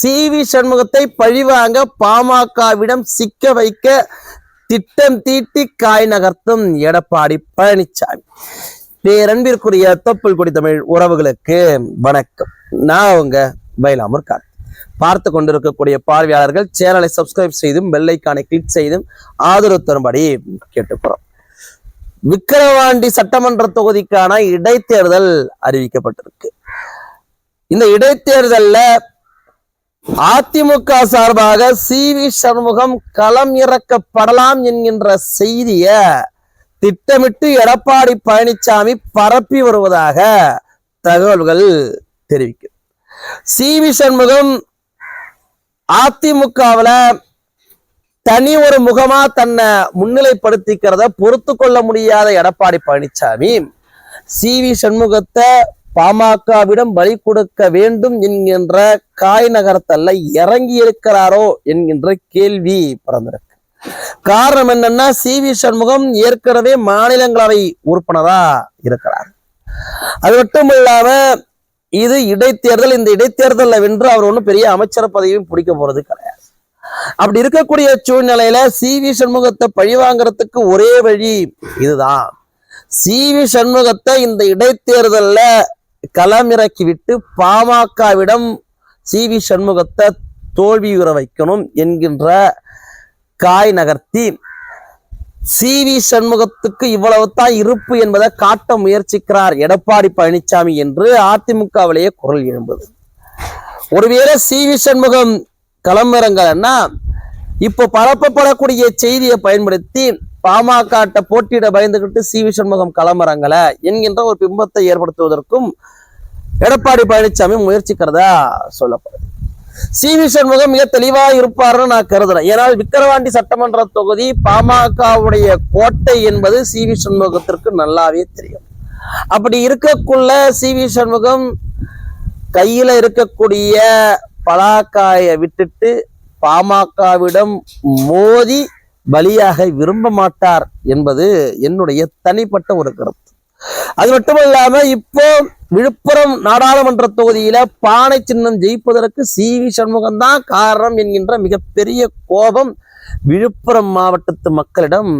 C V சண்முகத்தை பழிவாங்க பாமகவிடம் சிக்க வைக்க திட்டம் தீட்டி காய் நகர்த்தும் எடப்பாடி பழனிசாமி பேரன்பிற்குரிய தொப்புள் குடி தமிழ் உறவுகளுக்கு வணக்கம். நான் உங்க பைலாமூர் கார்த்திக் பார்த்து கொண்டிருக்கக்கூடிய பார்வையாளர்கள் சேனலை சப்ஸ்கிரைப் செய்தும் பெல்லைக்கானை கிளிக் செய்தும் ஆதரவு தரும்படி கேட்டுக்கிறோம் விக்கிரவாண்டி சட்டமன்ற தொகுதிக்கான இடைத்தேர்தல் அறிவிக்கப்பட்டிருக்கு. இந்த இடைத்தேர்தல்ல அதிமுக சார்பாக சி வி சண்முகம் களம் இறக்கப்படலாம் என்கின்ற செய்திய திட்டமிட்டு எடப்பாடி பழனிசாமி பரப்பி வருவதாக தகவல்கள் தெரிவிக்கும். சி வி சண்முகம் அதிமுகவுல தனி ஒரு முகமா தன்னை முன்னிலைப்படுத்திக்கிறத பொறுத்து கொள்ள முடியாத எடப்பாடி பழனிசாமி சி வி சண்முகத்தை பாமகவிடம் பலி கொடுக்க வேண்டும் என்கின்ற காய் நகரத்தல்ல இறங்கி இருக்கிறாரோ என்கின்ற கேள்வி பிறந்திருக்கு. காரணம் என்னன்னா சி. வி. சண்முகம் ஏற்கனவே மாநிலங்களவை உறுப்பினரா இருக்கிறார். அது மட்டும் இல்லாம இது இடைத்தேர்தல் இந்த இடைத்தேர்தலில் வென்று அவர் ஒன்றும் பெரிய அமைச்சர் பதவியும் பிடிக்க போறது கிடையாது. அப்படி இருக்கக்கூடிய சூழ்நிலையில சி. வி. சண்முகத்தை பழிவாங்கிறதுக்கு ஒரே வழி இதுதான். சி. வி. சண்முகத்தை இந்த இடைத்தேர்தல்ல களமிறக்கிவிட்டு பாமகவிடம் சி. வி. சண்முகத்தை தோல்வியுற வைக்கணும் என்கின்ற காய் நகர்த்தி சி. வி. சண்முகத்துக்கு இவ்வளவு தான் இருப்பு என்பதை காட்ட முயற்சிக்கிறார் எடப்பாடி பழனிசாமி என்று அதிமுகவிலேயே குரல் எழும்புது. ஒருவேளை சி. வி. சண்முகம் களமிறங்கலன்னா இப்போ பரப்பப்படக்கூடிய செய்தியை பயன்படுத்தி பாமக போட்டியிட பயந்துகிட்டு சி வி சண்முகம் களமிறங்கல என்கின்ற ஒரு பிம்பத்தை ஏற்படுத்துவதற்கும் எடப்பாடி பழனிசாமி முயற்சிக்கிறதா சொல்லப்படுது. சி வி சண்முகம் மிக தெளிவா இருப்பார்னு நான் கருதுறேன். ஏனால் விக்கிரவாண்டி சட்டமன்ற தொகுதி பாமகவுடைய கோட்டை என்பது சி வி சண்முகத்திற்கு நல்லாவே தெரியும். அப்படி இருக்கக்குள்ள சி வி சண்முகம் கையில இருக்கக்கூடிய பலாக்காயை விட்டுட்டு பாமகவிடம் மோதி பலியாக விரும்ப மாட்டார் என்பது என்னுடைய தனிப்பட்ட ஒரு கருத்து. அது மட்டுமல்லாம இப்போ விழுப்புரம் நாடாளுமன்ற தொகுதியில பானை சின்னம் ஜெயிப்பதற்கு சி வி சண்முகம் தான் காரணம் என்கின்ற மிகப்பெரிய கோபம் விழுப்புரம் மாவட்டத்து மக்களிடம்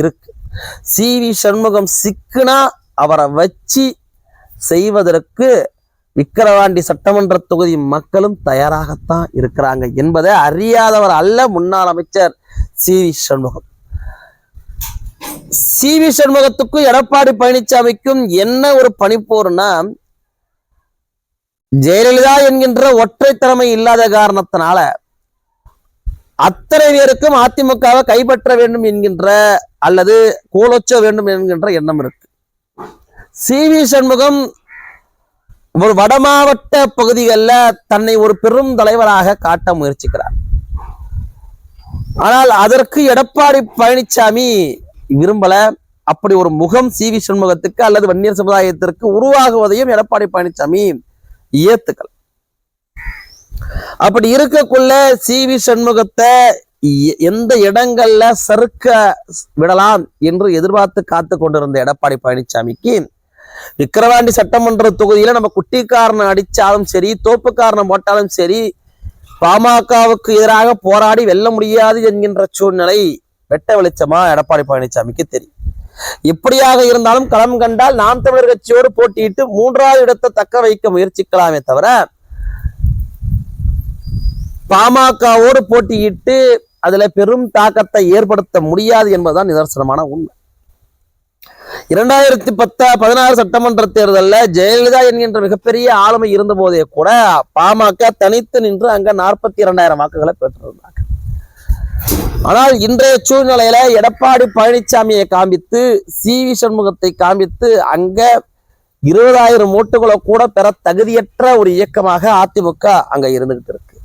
இருக்கு. சி வி சண்முகம் சிக்குனா அவரை வச்சு செய்வதற்கு விக்கிரவாண்டி சட்டமன்ற தொகுதி மக்களும் தயாராகத்தான் இருக்கிறாங்க என்பதை அறியாதவர் அல்ல முன்னாள் அமைச்சர் C V Shanmugam. C V சண்முகத்துக்கும் Edappadi பழனிசாமிக்கும் என்ன ஒரு பணிப்போர்னா ஜெயலலிதா என்கின்ற ஒற்றை திறமை இல்லாத காரணத்தினால அத்தனை பேருக்கும் அதிமுகவை கைப்பற்ற வேண்டும் என்கின்ற அல்லது கோலொச்ச வேண்டும் என்கின்ற எண்ணம் இருக்கு. சி வி சண்முகம் ஒரு வடமாவட்ட பகுதிகளில் தன்னை ஒரு பெரும் தலைவராக காட்ட முயற்சிக்கிறார். ஆனால் அதற்கு எடப்பாடி பழனிசாமி விரும்பல. அப்படி ஒரு முகம் சி வி சண்முகத்துக்கு அல்லது வன்னியர் சமுதாயத்திற்கு உருவாகுவதையும் எடப்பாடி பழனிசாமி ஏத்துக்கல. அப்படி இருக்கக்குள்ள சி வி சண்முகத்தை எந்த இடங்கள்ல சறுக்க விடலாம் என்று எதிர்பார்த்து காத்து கொண்டிருந்த எடப்பாடி பழனிசாமிக்கு விக்கிரவாண்டி சட்டமன்ற தொகுதியில நம்ம குட்டிக்காரனை அடிச்சாலும் சரி தோப்புக்காரனை போட்டாலும் சரி பாமகவுக்கு எதிராக போராடி வெல்ல முடியாது என்கின்ற சூழ்நிலை வெட்ட வெளிச்சமா எடப்பாடி பழனிசாமிக்கு தெரியும். எப்படியாக இருந்தாலும் களம் கண்டால் நாம் தமிழர் கட்சியோடு போட்டியிட்டு மூன்றாவது இடத்தை தக்க வைக்க முயற்சிக்கலாமே தவிர பாமகவோடு போட்டியிட்டு அதுல பெரும் தாக்கத்தை ஏற்படுத்த முடியாது என்பதுதான் நிதர்சனமான உண்மை. இரண்டாயிரத்தி பத்து பதினாறு சட்டமன்ற தேர்தலில் ஜெயலலிதா என்கின்ற மிகப்பெரிய ஆளுமை இருந்த போதே கூட பாமக தனித்து நின்று அங்க நாற்பத்தி இரண்டாயிரம் வாக்குகளை பெற்றிருந்தாங்க. ஆனால் இன்றைய சூழ்நிலையில எடப்பாடி பழனிசாமியை காண்பித்து சி வி சண்முகத்தை காண்பித்து அங்க இருபதாயிரம் ஓட்டுகளை கூட பெற தகுதியற்ற ஒரு இயக்கமாக அதிமுக அங்க இருந்துகிட்டு இருக்கு.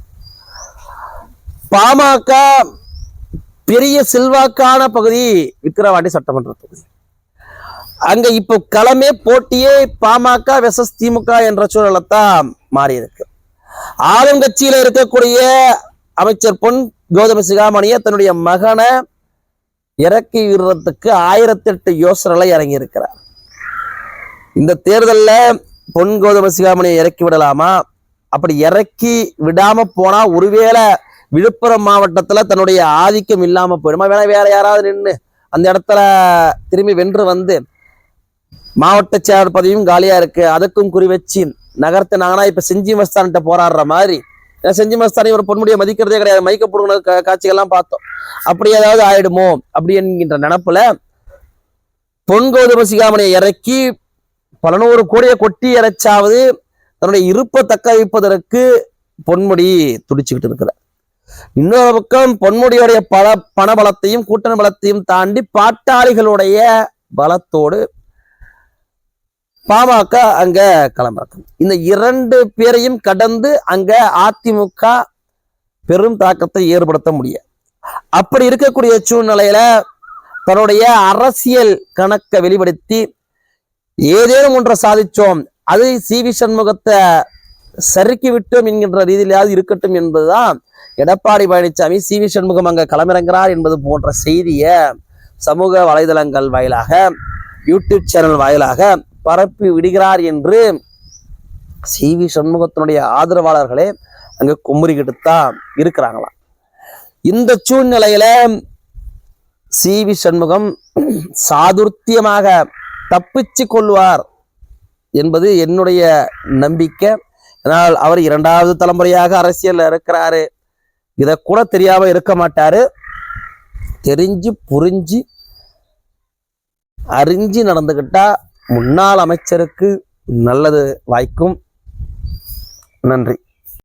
பாமக பெரிய செல்வாக்கான பகுதி விக்கிரவாண்டி சட்டமன்ற தொகுதி. அங்க இப்போ களமே போட்டியே பாமக வெசஸ் திமுக என்ற சூழலை தான் மாறி இருக்கு ஆளுங்கட்சியில இருக்கக்கூடிய அமைச்சர் பொன் கௌதம சிகாமணிய தன்னுடைய மகனை இறக்கி விடுறதுக்கு ஆயிரத்தி எட்டு யோசனைகளை இறங்கி இருக்கிறார் இந்த தேர்தல்ல பொன் கௌதம சிகாமணியை இறக்கி விடலாமா? அப்படி இறக்கி விடாம போனா ஒருவேளை விழுப்புரம் மாவட்டத்துல தன்னுடைய ஆதிக்கம் இல்லாம போயிடுமா? வேணா வேற யாராவது நின்று அந்த இடத்துல திரும்பி வென்று வந்து மாவட்ட செயலாளர் பதவியும் காலியா இருக்கு. அதுக்கும் குறி வச்சு நகர்த்தினாங்கன்னா இப்ப செஞ்சி மஸ்தான்கிட்ட போராடுற மாதிரி. செஞ்சி மஸ்தானி ஒரு பொன்முடியை மதிக்கிறதே கிடையாது. மைக்க புடுங்கின காட்சிகள்லாம் பார்த்தோம். அப்படி ஏதாவது ஆயிடுமோ? அப்படி என்கின்ற நினப்புல பொன் கௌதம சிகாமணியை இறக்கி பல நூறு கோடியை கொட்டி இறைச்சாவது தன்னுடைய இருப்பை தக்க வைப்பதற்கு பொன்முடி துடிச்சுக்கிட்டு இருக்கிறார். இன்னொரு பக்கம் பொன்முடியுடைய பல பண பலத்தையும் கூட்டணி பலத்தையும் தாண்டி பாட்டாளிகளுடைய பலத்தோடு பாமக அங்க களமிறக்கும். இந்த இரண்டு பேரையும் கடந்து அங்க அதிமுக பெரும் தாக்கத்தை ஏற்படுத்த முடியும் அப்படி இருக்கக்கூடிய சூழ்நிலையில தன்னுடைய அரசியல் கணக்கை வெளிப்படுத்தி ஏதேனும் ஒன்றை சாதிச்சோம் அது சி வி சண்முகத்தை சறுக்கி விட்டோம் என்கின்ற ரீதியிலாவது இருக்கட்டும் என்பதுதான் எடப்பாடி பழனிசாமி சி வி சண்முகம் அங்க களமிறங்கிறார் என்பது போன்ற செய்தியை சமூக வலைதளங்கள் வாயிலாக யூடியூப் சேனல் வாயிலாக பரப்பி விடுகிறார் என்று சி. வி. சண்முகத்தினுடைய ஆதரவாளர்களே அங்க குமுறிக்கிட்டு தான் இருக்கிறாங்களாம். இந்த சூழ்நிலையில சி. வி. சண்முகம் சாதுர்த்தியமாக தப்பிச்சு கொள்வார் என்பது என்னுடைய நம்பிக்கை. ஆனால் அவர் இரண்டாவது தலைமுறையாக அரசியலில் இருக்கிறாரு. இதை கூட தெரியாம இருக்க மாட்டாரு. தெரிஞ்சு புரிஞ்சு அறிஞ்சு நடந்துக்கிட்டா முன்னாள் அமைச்சருக்கு நல்லது வாய்க்கும். நன்றி.